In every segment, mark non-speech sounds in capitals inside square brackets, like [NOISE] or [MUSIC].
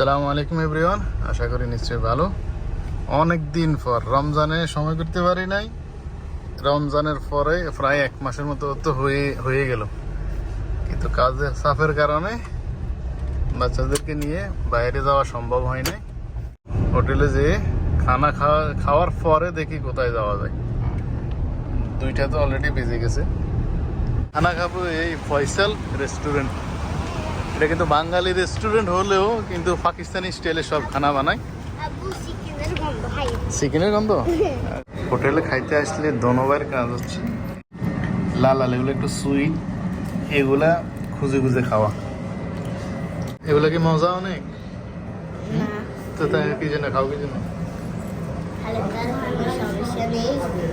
সালামু আলাইকুম এভরিওয়ান, আশা করি নিশ্চয়ই ভালো। অনেক দিন পর, রমজানে সময় করতে পারি নাই। রমজানের পরে প্রায় এক মাসের মতো তো হয়ে হয়ে গেল। কিন্তু কাজের চাপের কারণে বাচ্চাদেরকে নিয়ে বাইরে যাওয়া সম্ভব হয় নাই। হোটেলে যেয়ে খানা খাওয়া, খাওয়ার পরে দেখি কোথায় যাওয়া যায়। দুইটা তো অলরেডি বেজে গেছে। খানা খাব এই ফয়সাল রেস্টুরেন্ট এটা কিন্তু বাঙালি রেস্টুরেন্ট হলেও কিন্তু পাকিস্তানি স্টাইলে সব খানা বানায়। চিকেনের গন্ধ [LAUGHS] হোটেলে খাইতে আসলে দনোবার কাজ হচ্ছে। লাল লাল এগুলো একটু সুইট এগুলা খুঁজে খুঁজে খাওয়া। এগুলা কি মজা অনেক? তো তাই কি জন্য খাও কি জন্য হালকার কোনো সমস্যা নেই একদম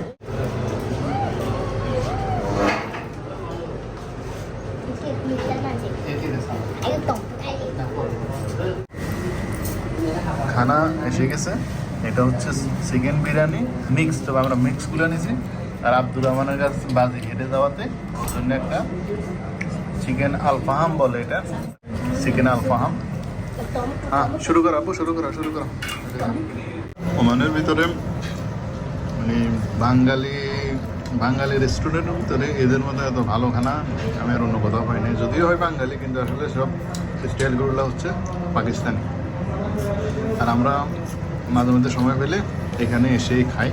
খানা এসে গেছে। এটা হচ্ছে চিকেন বিরিয়ানি মিক্স তবে আমরা মিক্স করে নিয়েছি আর আব্দুর রহমানের কাছে বাজে হেঁটে যাওয়াতে ওর জন্য একটা চিকেন আলফাহাম বলে এটা। চিকেন আলফাহাম। হ্যাঁ শুরু করো আপু, শুরু করো শুরু করো। ওমানের ভিতরে মানে বাঙালি বাঙালি রেস্টুরেন্টের ভিতরে এদের মধ্যে এত ভালো খানা, আমি আর অন্য কোথাও পাইনি। যদিও হয় বাঙালি, কিন্তু আসলে সব স্টাইলগুলো হচ্ছে পাকিস্তানি। আর আমরা মাঝে মধ্যে সময় পেলে এখানে এসেই খাই।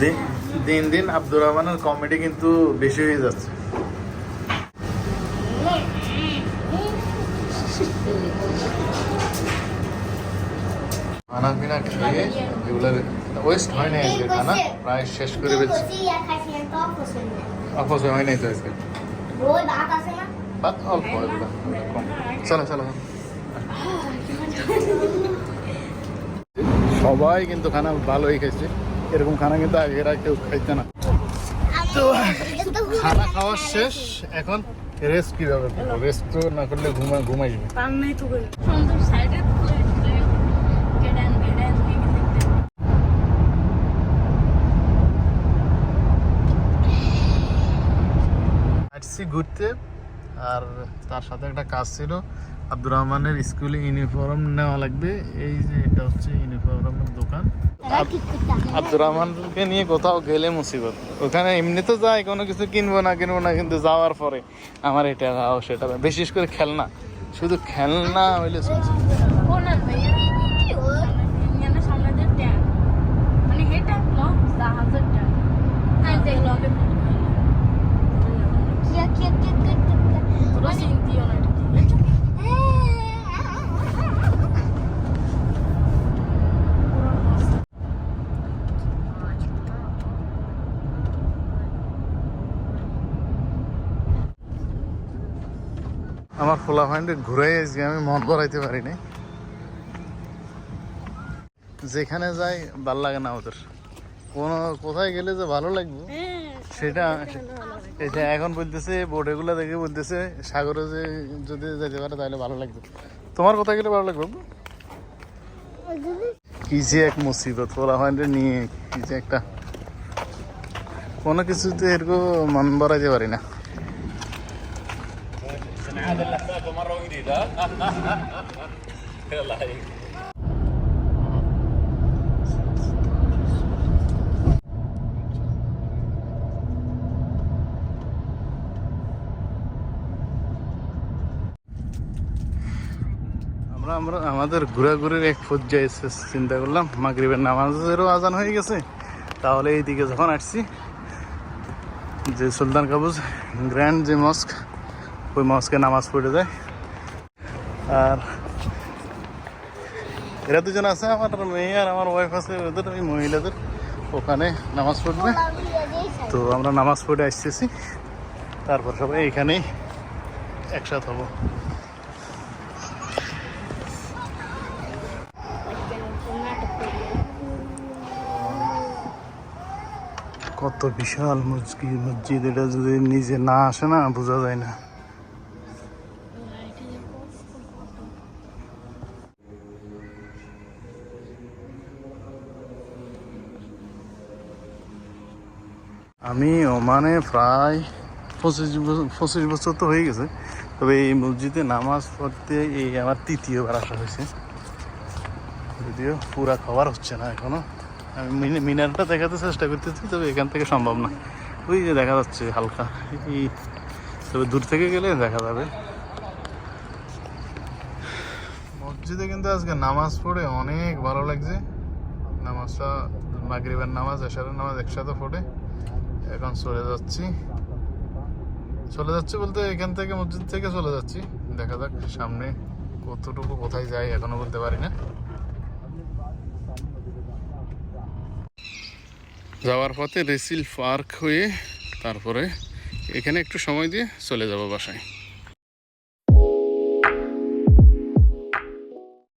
দিন দিন দিন আব্দুর রহমানের কমেডি কিন্তু বেশি হয়ে যাচ্ছে। খানা পিনা খেয়ে এগুলোর ওয়েস্ট হয় না আজকে খানা প্রায় শেষ করে ফেলছি অপচয় হয় নাই তো আজকে অল্প এগুলো কম চলো চলো সবাই কিন্তু খানা ভালোই খাইছে। এরকম খানা কিন্তু আগের আর কেউ খাইতে না। তো খানা খাওয়া শেষ, এখন রেস্ট কীভাবে রেস্ট তো না করলে ঘুমা ঘুমাই যাবে ঘুরতে। আর তার সাথে একটা কাজ ছিল আব্দুর রহমানের স্কুলে ইউনিফর্ম নেওয়া লাগবে। এই যে এটা হচ্ছে ইউনিফর্মের দোকান। আব্দুর রহমানকে নিয়ে কোথাও গেলে মুসিবত। ওখানে এমনি তো যাই কোনো কিছু কিনবো না কিনবো না কিন্তু যাওয়ার পরে আমার এটা দাও সেটা দাও। বিশেষ করে খেলনা। শুধু খেলনা হইলে সামনে মানে হেটা লো জাহাজের ট্যাগ হ্যাঁ দেখ লগে রসিং দিও না আমার খোলা ফাইন্ডে ঘুরে আজকে আমি মন করাইতে পারিনি। যেখানে যাই ভালো লাগে না ওদের। কোনো কোথায় গেলে যে ভালো লাগবে সেটা এটা এখন বলতেছে বোর্ডেগুলো দেখে বলতেছে, সাগরে যে যদি যেতে পারে তাহলে ভালো লাগবে। তোমার কোথায় গেলে ভালো লাগবে কি যে এক মুসিবত খোলা ফাইন্ডে নিয়ে, কি যে একটা। কোনো কিছুতে এরকম মন বাড়াইতে পারি না। [LAUGHS] আমরা আমরা আমাদের ঘোরাঘুরির এক পর্যায়ে চিন্তা করলাম, মাগরিবের নামাজেরও আজান হয়ে গেছে। তাহলে এইদিকে যখন আসছি, যে সুলতান কাবুজ গ্র্যান্ড যে মস্ক, ওই মস্কে নামাজ পড়ে যায়। আর এরা দুজন আছে, আমার মেয়ে আর আমার ওয়াইফ আছে, ওদের ওই মহিলাদের ওখানে নামাজ পড়বে। তো আমরা নামাজ পড়ে আসতেছি। তারপর সবাই এখানেই একসাথ হব। কত বিশাল মসজিদ মসজিদ, এটা যদি নিজে না আসে না, বোঝা যায় না। আমি ওমানে প্রায় পঁচিশ বছর পঁচিশ বছর তো হয়ে গেছে, তবে এই মসজিদে নামাজ পড়তে এই আমার তৃতীয়বার আসা হয়েছে। যদিও পুরা খাবার হচ্ছে না এখনও। আমি মিনা- মিনারটা দেখাতে চেষ্টা করতেছি, তবে এখান থেকে সম্ভব না। ওই যে দেখা যাচ্ছে হালকা। এই, তবে দূর থেকে গেলে দেখা যাবে। মসজিদে কিন্তু আজকে নামাজ পড়ে অনেক ভালো লাগছে। নামাজটা মাগরিবের নামাজ, এশারের নামাজ একসাথে পড়ে। এখন চলে যাচ্ছি। চলে যাচ্ছি বলতে এখান থেকে মসজিদ থেকে চলে যাচ্ছি। দেখা যাক সামনে কতটুকু কোথায় যাই, এখনও বলতে পারি না। যাওয়ার পথে রেসিল পার্ক হয়ে তারপরে এখানে একটু সময় দিয়ে চলে যাব বাসায়।